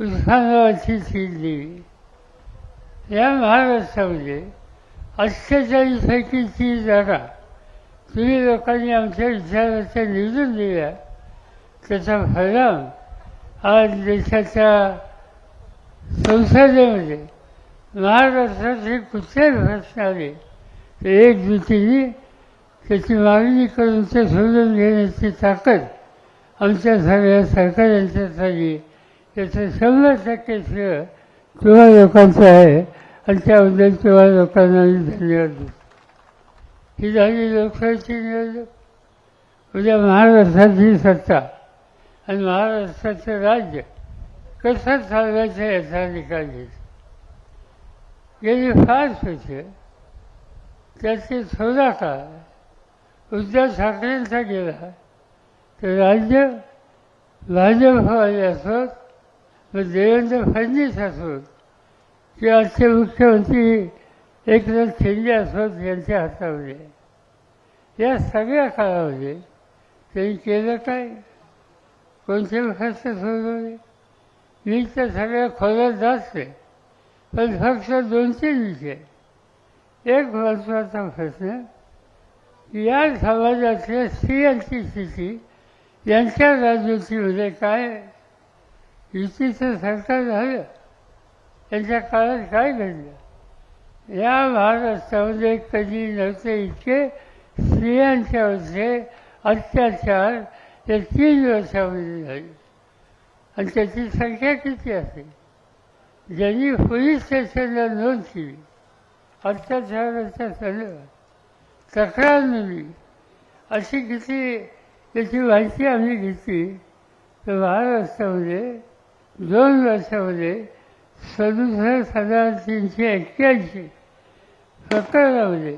उस्मानाबादची seat दिली या महाराष्ट्रामध्ये अठ्ठेचाळीसपैकीची जागा तुम्ही लोकांनी आमच्या विचाराच्या निवडून दिल्या. त्याचा परिणाम आज देशाच्या संसदेमध्ये महाराष्ट्राचे कुठल्याही प्रश्न आले तर एक त्याची मागणी करून ते सोडून घेण्याची ताकद आमच्या सगळ्या सरकारांच्या झाली त्याचं शंभर टक्के श्रेय तुम्हा लोकांचं आहे. आणि त्याबद्दल तुम्हा लोकांना मी धन्यवाद देतो. ही झाली लोकशाहीची निवडणूक. उद्या महाराष्ट्राची सत्ता आणि महाराष्ट्राचं राज्य कसं चालवायचं याचा निकाल घेतो गेली फार होते त्याचे चौदा काळ उद्धव ठाकरेंचा गेला तर राज्य भाजपवाले असत मग देवेंद्र फडणवीस असोत किंवा आजचे मुख्यमंत्री एकनाथ शिंदे असोत यांच्या हातामध्ये. या सगळ्या काळामध्ये त्यांनी केलं काय? कोणते खर्च सोडवले? मी तर सगळ्या खोल्यात जास्त आहे पण फक्त दोन तीन विषय. एक महत्त्वाचा प्रश्न या समाजातल्या स्त्रियांची स्थिती यांच्या राजनीतीमध्ये काय युतीचं सरकार झालं. त्यांच्या काळात काय घडलं? या महाराष्ट्रामध्ये कधी नव्हते इतके स्त्रियांच्यावरचे अत्याचार या तीन वर्षामध्ये झाले. आणि त्याची संख्या किती असेल ज्यांनी पोलीस स्टेशनला नोंद केली अत्याचाराच्या संदर्भात तक्रार नोंदली अशी किती त्याची माहिती आम्ही घेतली तर महाराष्ट्रामध्ये दोन वर्षामध्ये सदुसष्ट हजार तीनशे एक्क्याऐंशी. प्रकरणामध्ये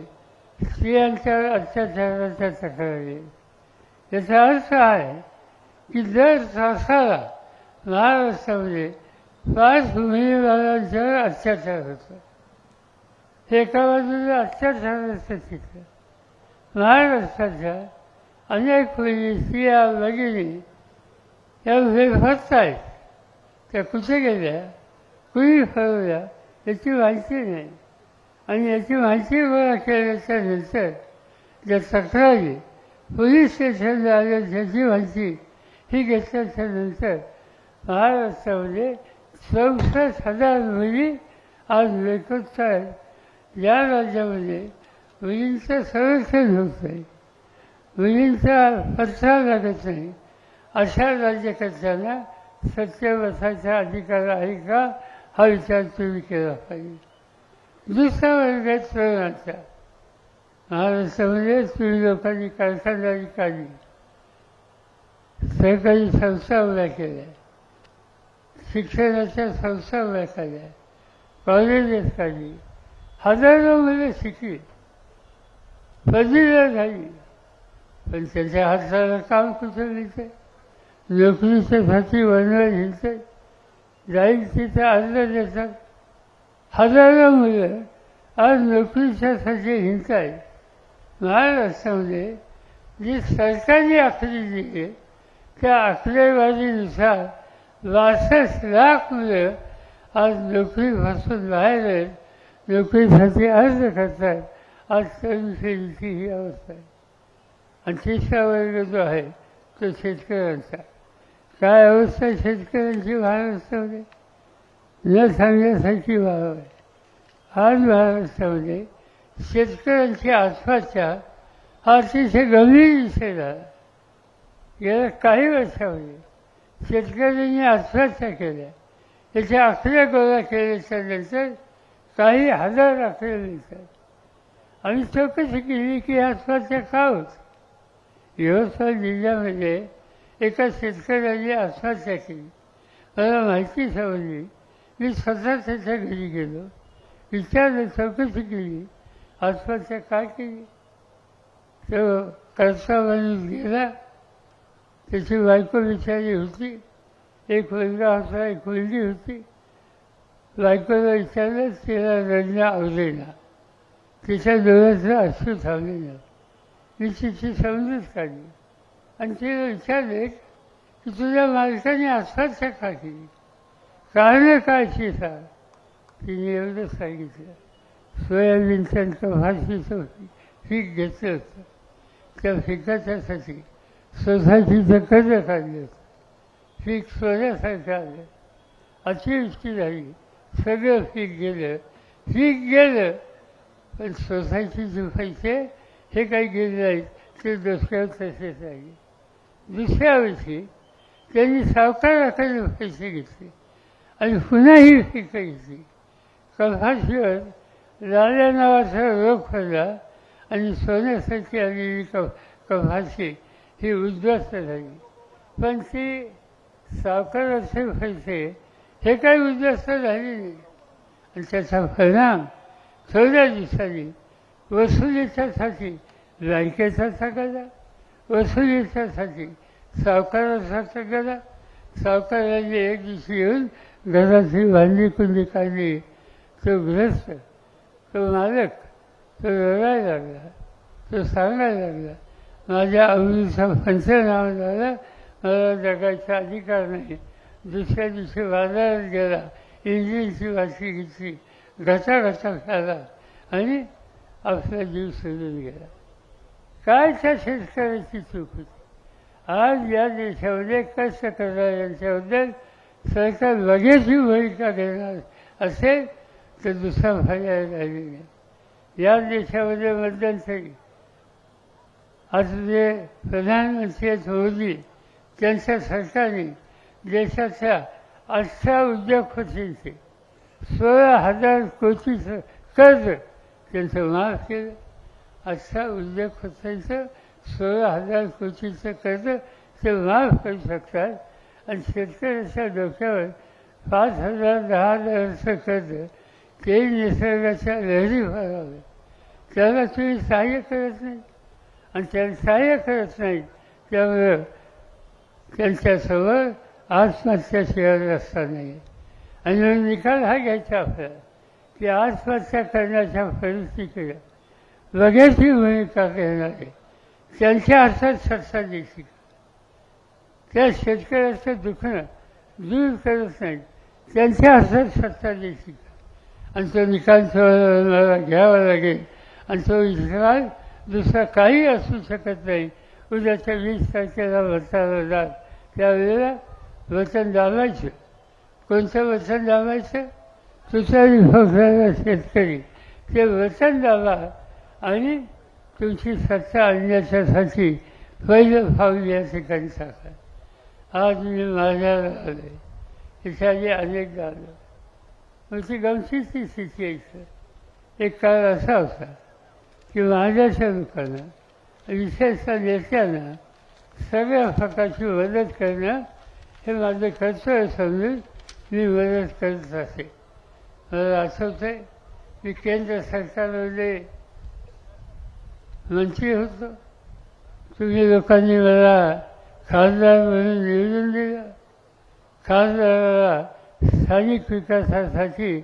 स्त्रियांच्या अत्याचाराच्या तक्रारी. याचा अर्थ आहे की दर तासाला महाराष्ट्रामध्ये पाच उमेदवारांच्यावर अत्याचार होतो. एका बाजूला अत्याचाराचं चित्र. महाराष्ट्राच्या अनेक मुली स्त्रिया भगिनी या बेफत आहेत. त्या कुठे गेल्या कुणी फरवल्या याची माहिती नाही. आणि याची माहिती गोळा केल्याच्यानंतर ज्या तक्रारी पोलीस स्टेशनला आल्या त्याची माहिती ही घेतल्याच्या नंतर महाराष्ट्रामध्ये चौसष्ट हजार मुली आज बेकत आहेत या राज्यामध्ये मुलींचं संरक्षण होत नाही मुलींचा पत्ता लागत नाही अशा राज्यकर्त्यांना सत्य बसायचा अधिकार आहे का? हा विचार तुम्ही केला पाहिजे. दुसरा वर्ग तरुणाचा महाराष्ट्रामध्ये तुम्ही म्हणजे लोकांनी कारखानदारी काढली सरकारी संस्था उभ्या केल्या. शिक्षणाच्या संस्था उभ्या केल्या. कॉलेजेस काढली. हजारो मुलं शिकली. पदवीला झाली. पण त्याच्या हाताला काम कुठं मिळतं नोकरीच्यासाठी वनवर हिंडते जाईल तिथे अर्ज देतात. हजारो मुलं आज नोकरीच्यासाठी हिंडत आहेत महाराष्ट्रामध्ये जी सरकारी आखरी दिली त्या आकडेवारीनुसार बासष्ट लाख मुलं आज नोकरीपासून बाहेर आहेत. नोकरीसाठी अर्ज करतात. आज तरुण पिढीची ही अवस्था आहे. आणि तिसरा वर्ग जो आहे तो शेतकऱ्यांचा. काय अवस्था शेतकऱ्यांची महाराष्ट्रामध्ये न सांगण्यासाठी व्हावं आहे. आज महाराष्ट्रामध्ये म्हणजे शेतकऱ्यांची आत्महत्या हा अतिशय गंभीर विषय झाला गेल्या काही वर्षामध्ये शेतकऱ्यांनी आत्महत्या केल्या. त्याच्या आकडे गोळा केल्याच्यानंतर काही हजार आकडे मिळतात. आम्ही चौकशी केली की आत्महत्या का होत? यवतमाळ जिल्ह्यामध्ये एका शेतकऱ्याने आत्महत्या केली. मला माहिती समजली. मी स्वतः त्याच्या घरी गेलो. विचारलं चौकशी केली. आत्महत्या का केली? तो करता माणूस गेला. त्याची बायको विचारली होती. एक मुलगा होता एक मुलगी होती. बायकोला विचारलं तिला रडणं आवडेना तिच्या डोळ्यातलं अश्रू थांबलेलं मी तिची समजूत काढली. आणि ते विचारले की तुझ्या मालकाने आत्महत्या का केली? कारण काय सांग तिने एवढं सांगितलं. सोयाबीन त्यांचं भाषेचं होती. पीक घेतलं होतं. त्या पिकाच्यासाठी सोसायटीचं कर्ज काढलं होतं. पीक सोन्यासारखं आलं. अतिवृष्टी झाली. सगळं पीक गेलं. पीक गेलं. पण सोसायटीचे पैसे हे काही गेले नाहीत. ते दुसऱ्या तसेच राहिले दुसऱ्या वर्षी त्यांनी सावकाराकडे पैसे घेतले आणि पुन्हा ही पिकं घेतली कपाशीवर लाल्या नावाचा रोग पडला आणि सोन्यासाठी आलेली क कपाशी ही उद्ध्वस्त झाली. पण ती सावकाराचे पैसे हे काही उद्ध्वस्त झाले नाही. आणि त्याचा परिणाम थोड्या दिवसांनी वसुलीच्यासाठी बँकेचा सगळा वसुलीच्यासाठी सावकाराचा गेला. सावकाराने एक दिवशी येऊन घराची भांडी कुंडी काढली तो ग्रस्त तो मालक तो रडायला लागला तो सांगायला लागला माझ्या आवडीचा पंचनामा झाला मला जगायचा अधिकार नाही. दुसऱ्या दिवशी बाजारात गेला इंजिनची वाशी घेतली घटा घटा खाला आणि आपला जीव सोडून गेला. काय त्या शेतकऱ्याची चूक होती. आज या देशामध्ये कष्ट करणाऱ्यांच्याबद्दल सरकार लगेच ही भूमिका देणार असेल तर दुसरा पर्याय नाही. या देशामध्ये मध्यंतरी आज जे प्रधानमंत्री मोदी त्यांच्या सरकारने देशाच्या अठरा उद्योगपतींचे सोळा हजार कोटीचं कर्ज त्यांचं माफ केलं. अठरा उद्योगपतींचं सोळा हजार कोटीचं कर्ज ते माफ करू शकतात. आणि शेतकऱ्याच्या डोक्यावर पाच हजार दहा हजाराचं कर्ज ते निसर्गाच्या लहरी भरावे त्याला तुम्ही सहाय्य करत नाही. आणि त्याला सहाय्य करत नाही त्यामुळं त्यांच्यासमोर आत्महत्याशिवाय रस्ता नाही. आणि निकाल हा घ्यायचा आपल्याला की आत्महत्या करण्याच्या परिस्थितीकडे लगेच ही भूमिका घेणार आहे. त्यांच्या अर्थात सरसा द्यायची त्या शेतकऱ्याचं दुखणं दूर करत नाही त्यांच्या अर्थात सत्ता द्यायची आणि तो निकाल मला घ्यावा लागेल. आणि तो निकाल दुसरा काही असू शकत नाही. उद्याच्या वीस तारखेला वचनाला जात त्यावेळेला वचन दाबायचं. कोणतं वचन दाबायचं? तुतारी शेतकरी. ते वचन दाबा. आणि तुमची सत्ता आणण्याच्यासाठी पहिलं पाऊल या ठिकाणी टाका आज मी माझ्याला आले इत्यादी अनेकदा आलं मग म्हणजे ती गमतीची स्थिती यायचं एक काळ असा होता की माझ्याच्या लोकांना विशेषतः नेत्यांना सगळ्या प्रकारची मदत करणं हे माझं कर्तव्य समजून मी मदत करत असे मला आठवतं आहे मी केंद्र सरकारमध्ये मंत्री होतो तुम्ही लोकांनी मला खासदार म्हणून निवडून दिलं खासदाराला स्थानिक विकासासाठी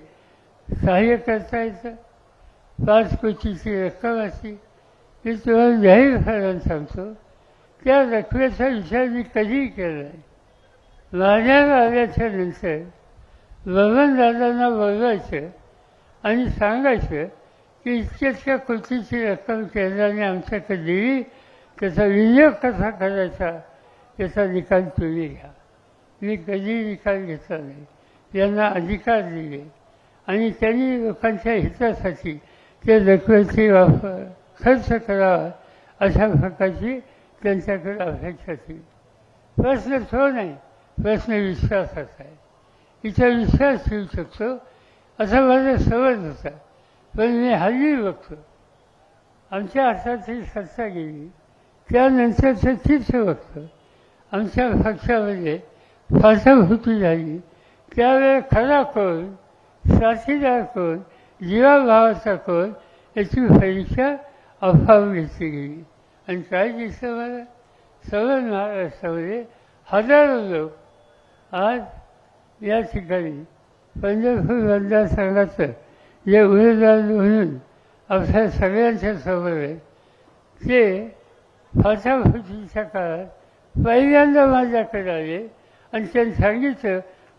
सहाय्य करता येतं पाच कोटीची रक्कम असती मी तुम्हाला जाहीरपणाने सांगतो त्या रकमेचा विचार मी कधीही केला नाही माझ्या आल्याच्यानंतर बबनदादांना बोलवायचं आणि सांगायचं की इतक्या कृतीची रक्कम केंद्राने आमच्याकडे दिली. त्याचा विनियोग कसा करायचा याचा निकाल तुम्ही घ्या. मी कधी निकाल घेतला नाही. यांना अधिकार दिले. आणि त्यांनी लोकांच्या हितासाठी ते रकमेची वापर खर्च करावा अशा प्रकारची त्यांच्याकडे अपेक्षा केली प्रश्न तो नाही प्रश्न विश्वासाचा आहे. इथं विश्वास ठेवू शकतो असा माझा समज होता. पण मी हल्ली बघतो आमच्या हातातही सत्ता गेली. त्यानंतरचं तीच बघतो आमच्या पक्षामध्ये फासाफुटी झाली. त्यावेळेला खरा कोण? साथीदार कोण? जीवाभावाचा कोण? याची परीक्षा अफवा घेतली गेली. आणि काय दिसतं मला? सगळं महाराष्ट्रामध्ये हजारो लोक आज या ठिकाणी पंढरपूर मतदारसंघाचं जे उमेदवार म्हणून आपल्या सगळ्यांच्या समोर आहे ते फाटाफुटीच्या काळात पहिल्यांदा माझ्याकडे आले आणि त्यांनी सांगितलं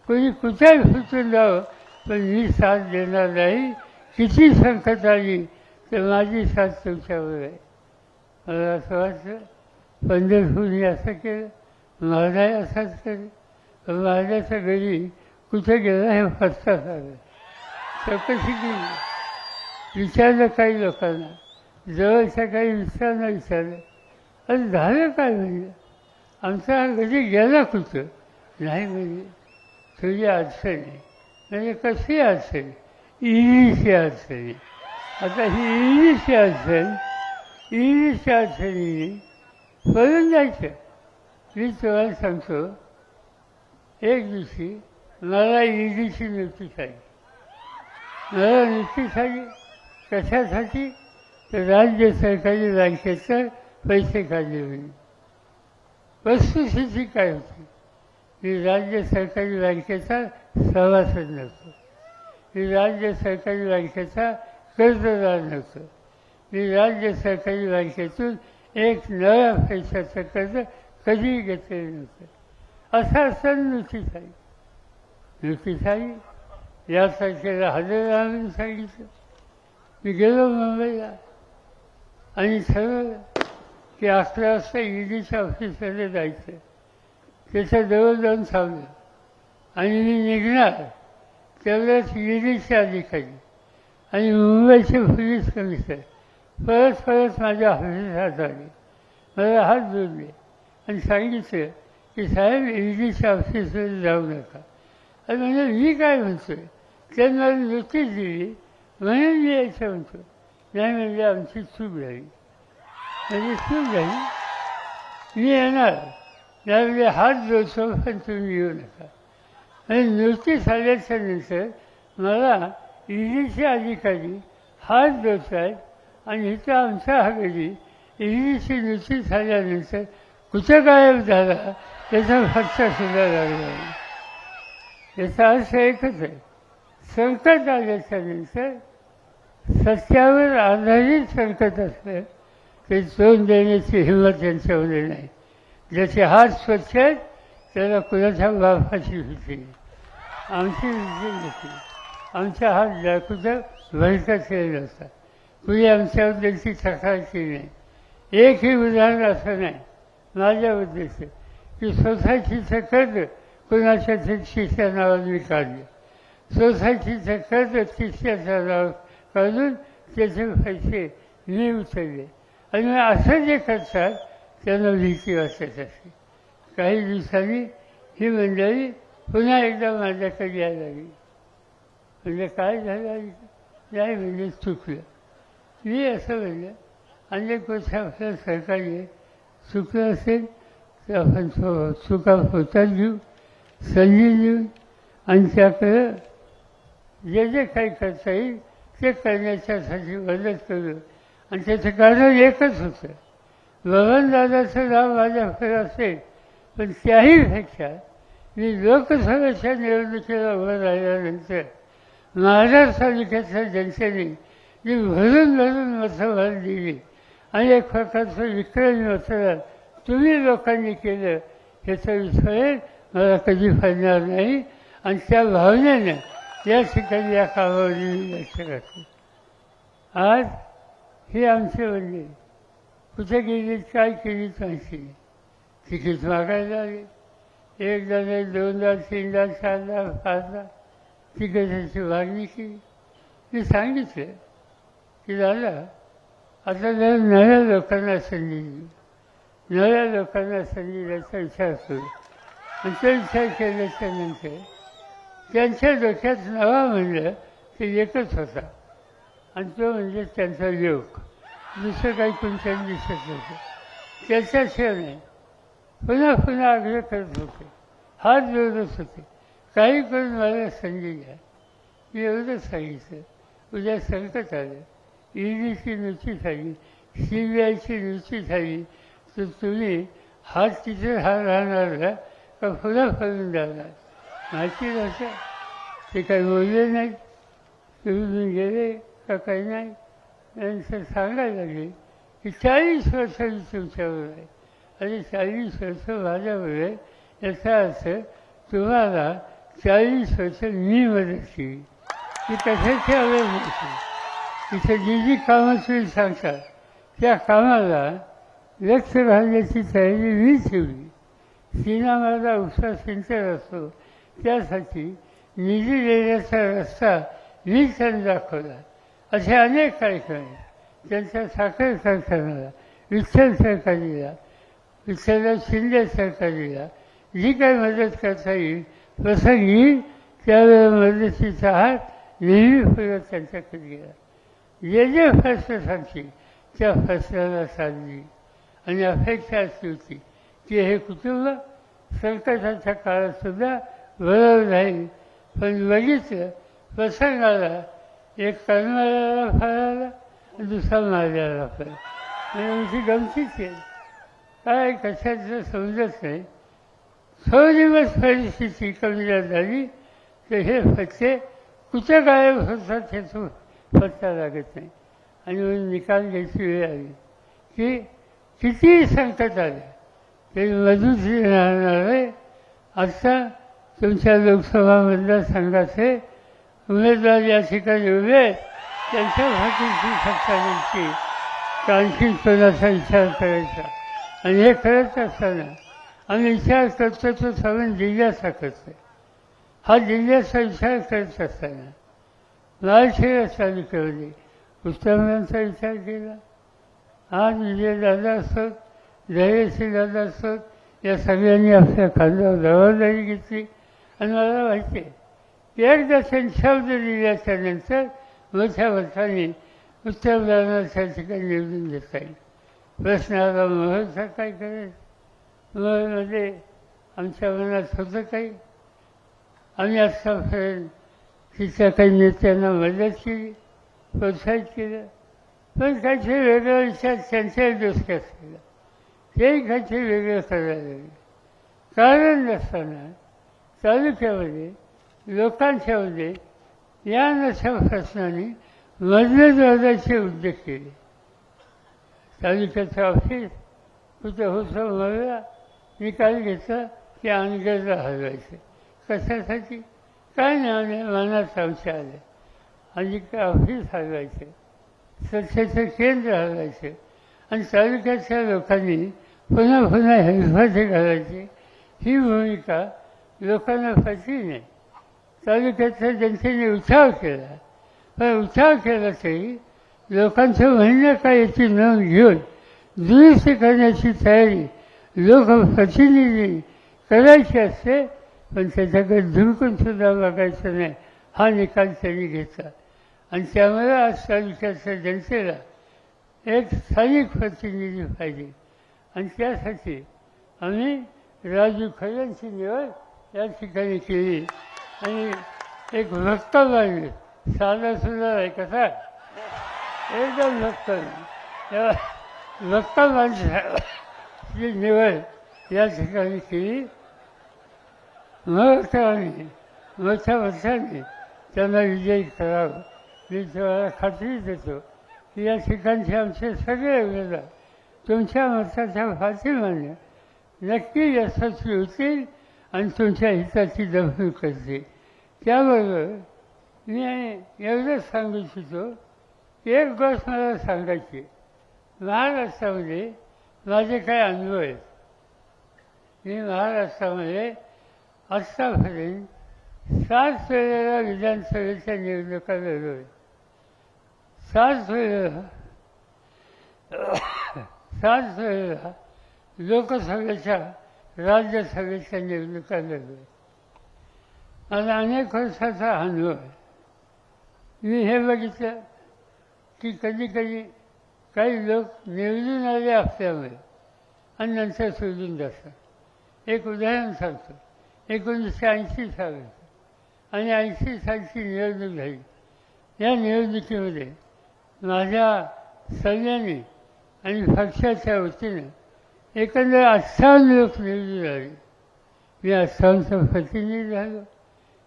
कोणी कुठेही फुटून जावं पण मी साथ देणार नाही. किती संकट आली तर माझी साथ तुमच्यावर आहे. मला असं वाटतं पंढरपूरने असं केलं. महाराज असाच केलं. महाराजाच्या घरी कुठे गेला हे फसता झालं चौकशी केली विचारलं काही लोकांना. जवळच्या काही मित्रांना विचारलं. अरे झालं काय म्हणजे? आमचा हा घरी गेला कुठं? नाही म्हणजे. तुझी अडचणी म्हणजे कशी अडचण इंग्लिशची अडचणी आता ही इंग्लिशची अडचण इंग्लिशच्या अडचणीने पळून जायचं. मी तुम्हाला सांगतो एक दिवशी मला इंग्लिशची नोटीस आली मला निश्चित झाली कशासाठी? तर राज्य सरकारी बँकेचं पैसे काढले होते वस्तुस्थिती काय होती? ही राज्य सरकारी बँकेचा सभासद नव्हतो. मी राज्य सरकारी बँकेचा कर्जदार नव्हतो. मी राज्य सरकारी बँकेतून एक नव्या पैशाचं कर्ज कधीही घेतलेलं नव्हतं. असा सण नुकतीच आहे. नुकतीच आहे? या तारखेला हजर राहून सांगितलं. मी गेलो मुंबईला. आणि ठरवलं की अकरा वाजता ईडीच्या ऑफिसमध्ये जायचं. त्याच्याजवळ जाऊन थांबलं आणि मी निघणार तेवढ्याच ईडीचे अधिकारी. आणि मुंबईचे पोलीस कमिशनर. परत परत माझ्या ऑफिसात आले मला हात जोडले. आणि सांगितलं की साहेब ईडीच्या ऑफिसमध्ये जाऊ नका. आणि म्हणजे मी काय म्हणतोय? त्यांना मला नोटीस दिली म्हणून मी यायचं म्हणतो नाही म्हणजे आमची चूक झाली म्हणजे चूक झाली मी येणार त्यामध्ये हात जोडतो पण तुम्ही येऊ नका आणि नोटीस आल्याच्यानंतर मला ईडीचे अधिकारी हात जोडत आहेत आणि इथं आमच्या हवेली ईडीची नोटीस आल्यानंतर कुठं गायब झाला त्याचा फटका सुद्धा लागला याचा अर्थ एकच आहे संकट आल्याच्यानंतर सत्यावर आधारित संकट असलं ते तोंड देण्याची हिंमत त्यांच्यामध्ये नाही. ज्याचे हात स्वच्छ आहेत त्याला कुणाच्या बापाची भीती नाही. आमची भीती नव्हती आमचा हात दाखवता भरकत केलेला असतात कुणी आमच्याबद्दलची तक्रार केली नाही. एकही उदाहरण असं नाही. माझ्याबद्दलचं की स्वतःची कर्ज कुणाच्या शिष्या नावाने मी काढलं. सोसायटीच्या कर्ज शिष्याच्या काढून त्याचे पैसे मी उचलले आणि असं जे करतात त्यांना भीती वाटत असते काही दिवसांनी ही मंडळी पुन्हा एकदा माझ्याकडे यायला लागली म्हणजे काय झालं नाही म्हणजे चुकलं मी असं म्हणलं अनेक गोष्टी आपल्या सरकारी चुकलं असेल तर आपण तो चुका होतात घेऊ संधी देऊन आणि त्याकडं जे जे काही करता येईल ते करण्याच्यासाठी मदत करू. आणि त्याचं कारण एकच होतं. बबनदादाचं नाव माझ्याकडे असेल पण त्याहीपेक्षा मी लोकसभेच्या निवडणुकीला उभं राहिल्यानंतर महाराष्ट्र तालुक्यातल्या जनतेने जी भरून भरून मतदान दिली. आणि एक प्रकारचं विक्रमी मतदान तुम्ही लोकांनी केलं ह्याचा विषय मला कधी फायणार नाही. आणि त्या भावनेनं त्या ठिकाणी या कामावर लक्ष घातलं आज ही? आमचे म्हणजे कुठे गेली काय केली माहिती नाही तिकीट मागायला आले एकदा नाही दोनदा तीनदा चारदा पाचदा तिकिटाची मागणी केली मी सांगितलं की दादा आता जर नव्या लोकांना संधी दिली नव्या लोकांना संधी द्यायचा विचार करू आणि तो विचार केल्याच्यानंतर त्यांच्या डोक्यात नवा म्हणलं ते एकच होता. आणि तो म्हणजे त्यांचा योग. दुसरं काही कोणत्याही दिसत नव्हतं. त्याच्याशिवाय नाही पुन्हा पुन्हा आग्रह करत होते. हात जोडत होते. काही करून मला संधी द्या. मी एवढंच सांगितलं. उद्या संकट आलं. ईडीची नुची झाली. सी बी आयची नोटीस आली तर तुम्ही हात तिथे हा राहणार का? पुन्हा फरून जाणार. माहिती असं ते काही बोलले नाहीत तुम्ही गेले का काही नाही. त्यांचं सांगायला लागले की चाळीस वर्ष मी तुमच्यावर आहे. आणि चाळीस वर्ष माझ्यावर आहे. याचा अर्थ तुम्हाला चाळीस वर्ष मी मदत केली. ती कशाची आवड नव्हती. इथे जी जी कामं तुम्ही सांगतात त्या कामाला लक्ष घालण्याची तयारी मी ठेवली. सीना माझा उत्साह सिंचर असतो. त्यासाठी निधी देण्याचा रस्ता मी त्यांनी दाखवला असे अनेक कार्यक्रम आहेत. त्यांच्या साखर कारखान्याला विठ्ठल सरकारीला विठ्ठलराव शिंदे सरकारीला जी काही मदत करता येईल प्रसंगी त्यावेळेला मदतीचा हात नेहमी फुलत त्यांच्याकडे गेला जे जे फैसले सांगतील त्या फैसल्याला साधली आणि अपेक्षा अशी होती की हे कुटुंब संकटाच्या काळात सुद्धा बरोबर नाही. पण बघितलं प्रसंगाला एक कर्माला फळाला दुसरा मारल्याला फळ. आणि आमची गमतीच आहे. काय कशाचं समजत नाही. थोडे दिवस परिस्थिती कमी झाली तर हे फटके कुठं गायब होतात हे तो पत्ता लागत नाही. आणि म्हणून निकाल घ्यायची वेळ आली. की कितीही संकट आले. तरी राहणार आहे. आता तुमच्या लोकसभा मतदारसंघाचे उमेदवार या ठिकाणी उभे त्यांच्या भाषेची सत्ता द्यायची आणखी कोणाचा विचार करायचा. आणि हे करत असताना आम्ही विचार करतो तो सगळं जिल्ह्याचा करतो हा जिल्ह्याचा विचार करत असताना महाराष्ट्र चालू केली उत्तरांचा विचार केला. आज विजय दादा असत जयश्री दादा असत या सगळ्यांनी आपल्या खांद्यावर जबाबदारी घेतली. आणि मला माहिती आहे की एकदा त्यांनी शब्द दिल्याच्या नंतर मोठ्या मताने उत्तर त्या ठिकाणी निवडून देता येईल. प्रश्न आला मोहरचा काय करेल? मोहरमध्ये आमच्या मनात होतं काही? आम्ही आत्तापर्यंत तिच्या काही नेत्यांना मदत केली प्रोत्साहित केलं पण काहीतरी वेगळा विचार त्यांच्याही डोसक्यात केला. तेही काहीतरी वेगळं करायला लागले. कारण नसताना तालुक्यामध्ये लोकांच्यामध्ये या नशा प्रश्नाने दर्जाचे उद्योग केले. तालुक्याचं ऑफिस कुठं होतं मला निकाल घेतला की अनगरला हलवायचं. कशासाठी? काय नाही मनात आमच्या आले? आणि काय ऑफिस हलवायचं. स्वच्छतेचं केंद्र हलवायचं. आणि तालुक्याच्या लोकांनी पुन्हा पुन्हा हेल्पाचे घालायचे. ही भूमिका लोकांना पटली नाही तालुक्याच्या जनतेने उठाव केला. पण उठाव केला तरी लोकांचं म्हणणं काय याची नोंद घेऊन दुरुस्ती करण्याची तयारी लोकप्रतिनिधी करायची असते पण त्याच्याकडे धुडकून सुद्धा बघायचं नाही हा निकाल त्यांनी घेतला. आणि त्यामुळे आज तालुक्याच्या जनतेला एक स्थानिक प्रतिनिधी पाहिजे. आणि त्यासाठी आम्ही राजू खऱ्यांची निवड या ठिकाणी केली. आणि एक वक्तव्य साधा सुद्धा आहे कसा? एकदम वक्तव्य तेव्हा वक्तव्यांची निवड या ठिकाणी केली. मग मोठ्या वर्षांनी त्यांना विजयी करावं. मी तुम्हाला खात्री देतो की या ठिकाणचे आमचे सगळे उमेदवार तुमच्या मताच्या मान्य. नक्की यशस्वी होतील. आणि तुमच्या हिताची दखल करते. त्याबरोबर मी एवढंच सांगू इच्छितो एक गोष्ट मला सांगायची महाराष्ट्रामध्ये माझे काही अनुभव आहेत. मी महाराष्ट्रामध्ये आत्तापर्यंत सात वेळेला विधानसभेच्या निवडणुका लढवल्या सात वेळेला सात वेळेला लोकसभेच्या राज्यसभेच्या निवडणुका लढल्या मला अनेक वर्षाचा अनुभव आहे. मी हे बघितलं की कधी कधी काही लोक निवडून आले असल्यामुळे आणि नंतर सोडून जातात. एक उदाहरण सांगतो. एकोणीसशे ऐंशी सालाचं आणि ऐंशी सालची निवडणूक झाली. या निवडणुकीमध्ये माझ्या सल्ल्याने आणि पक्षाच्या वतीनं एकंदर अठ्ठावन्न लोक निवडून मी अठ्ठावन्नचा प्रतिनिधी झालो.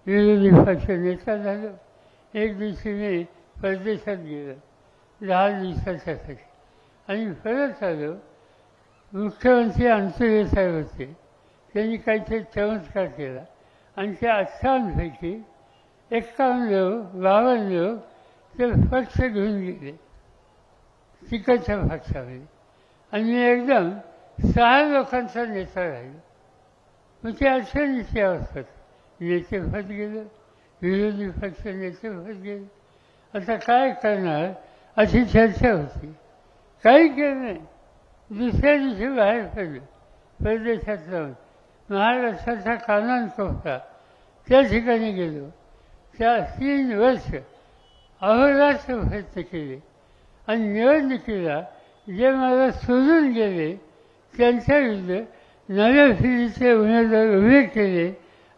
विरोधी पक्ष नेता झालो. एक दिवशी मी परदेशात गेलो. दहा दिवसाच्यासाठी आणि परत आलो. मुख्यमंत्री अंतुरे साहेब होते. त्यांनी काहीतरी चमत्कार केला. आणि त्या अठ्ठावन्नपैकी एक्कावन्न लोक बावन्न लोक ते पक्ष घेऊन गेले. तिकडच्या पक्षामध्ये. आणि मी एकदम सहा लोकांचा नेता राहिलो. मग ते असतात. नेते नेतेपद गेले विरोधी पक्ष नेतेपद गेले आता काय करणार? अशी चर्चा होती. काही केलं नाही. दुसऱ्या दिवशी बाहेर पडलं. परदेशात जाऊन महाराष्ट्राचा कानन कोपरा त्या ठिकाणी गेलो. त्या तीन वर्ष अहोरात्र प्रयत्न केले. आणि निवडणुकीला जे मला सोडून गेले त्यांच्या विरुद्ध नव्या पिढीचे उमेदवार उभे केले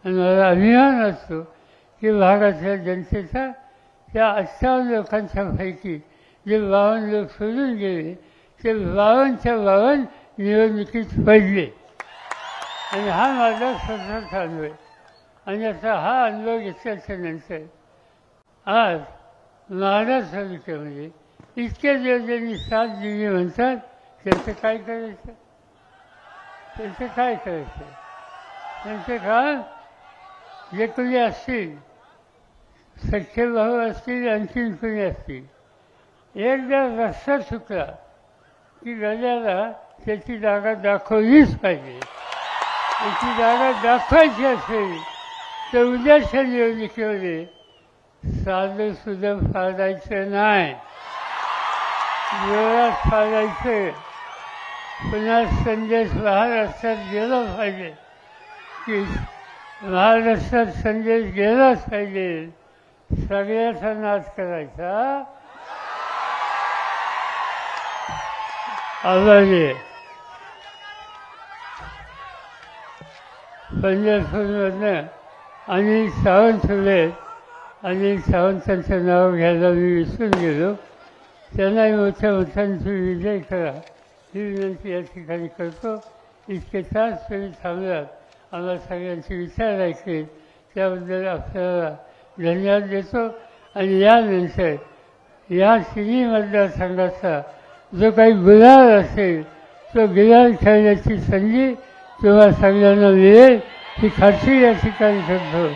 आणि मला अभिमान असतो की भागातल्या जनतेचा त्या अठ्ठावन्न लोकांच्या पैकी जे बावन्न लोक सोडून गेले ते बावनच्या बावन्न निवडणुकीत पडले. आणि हा माझा स्वतःचा अनुभव. आहे आणि आता हा अनुभव घेतल्याच्या नंतर आज महाराष्ट्र तालुक्यामध्ये इतक्या दिवस ज्यांनी साथ दिली म्हणतात त्यांचं काय करायचं? त्यांचं काय करायचं? त्यांचं का जे कोणी असतील सख्खे भाऊ असतील आणखीन कोणी असतील एकदा रस्ता चुकला की राजाला त्याची जागा दाखवलीच पाहिजे. त्याची जागा दाखवायची असेल तर उद्याच्या निवडणुकीमध्ये साधं सुद्धा फाडायचं नाही. जोरात फाडायचं. पुन्हा संदेश महाराष्ट्रात गेला पाहिजे. की महाराष्ट्रात संदेश गेलाच पाहिजे. सगळ्याचा नाश करायचा. आभारी आहे. पंजाबमधनं अनिल सावंत होते अनिल सावंतांचं नाव घ्यायला मी विसरून गेलो. त्यांनाही मोठ्या मोठ्यांची विजय करा. ही विनंती या ठिकाणी करतो इतके तास तुम्ही थांबलात आम्हाला सगळ्यांचे विचार ऐकले त्याबद्दल आपल्याला धन्यवाद देतो आणि यानंतर या तिन्ही मतदारसंघाचा जो काही गुलाल असेल तो गुलाल खेळण्याची संधी किंवा सगळ्यांना मिळेल ही खात्री या ठिकाणी करतो